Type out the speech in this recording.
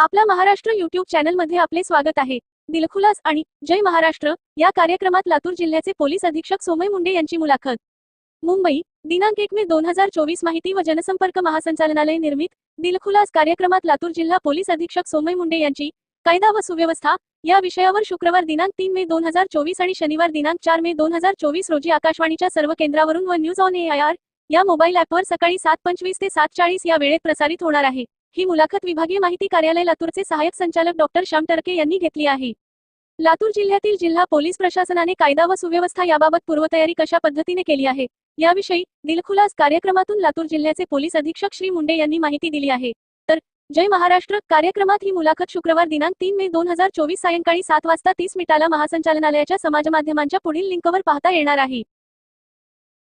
आपला महाराष्ट्र युट्यूब चॅनलमध्ये आपले स्वागत आहे. दिलखुलास आणि जय महाराष्ट्र या कार्यक्रमात लातूर जिल्ह्याचे पोलीस अधीक्षक सोमय मुंडे यांची मुलाखत. मुंबई दिनांक एक मे दोन हजार चोवीस माहिती व जनसंपर्क महासंचालनालय निर्मित दिलखुलास कार्यक्रमात लातूर जिल्हा पोलीस अधीक्षक सोमय मुंडे यांची कायदा व सुव्यवस्था या विषयावर शुक्रवार दिनांक तीन मे दोन हजार चोवीस आणि शनिवार दिनांक चार मे दोन हजार चोवीस रोजी आकाशवाणीच्या सर्व केंद्रावरून व news on A I R या मोबाईल ॲपवर सकाळी सात पंचवीस ते सात चाळीस या वेळेत प्रसारित होणार आहे. ही मुलाखत विभागीय माहिती कार्यालय लातूरचे सहाय्यक संचालक डॉक्टर श्याम टर्के यांनी घेतली आहे. लातूर जिल्ह्यातील जिल्हा पोलीस प्रशासनाने कायदा व सुव्यवस्था याबाबत पूर्वतयारी कशा पद्धतीने केली आहे याविषयी दिलखुलास कार्यक्रमातून लातूर जिल्ह्याचे पोलीस अधीक्षक श्री मुंडे यांनी माहिती दिली आहे. तर जय महाराष्ट्र कार्यक्रमात ही मुलाखत शुक्रवार दिनांक तीन मे दोन हजार चोवीस सायंकाळी सात वाजता तीस मिनिटाला महासंचालनालयाच्या समाजमाध्यमांच्या पुढील लिंकवर पाहता येणार आहे.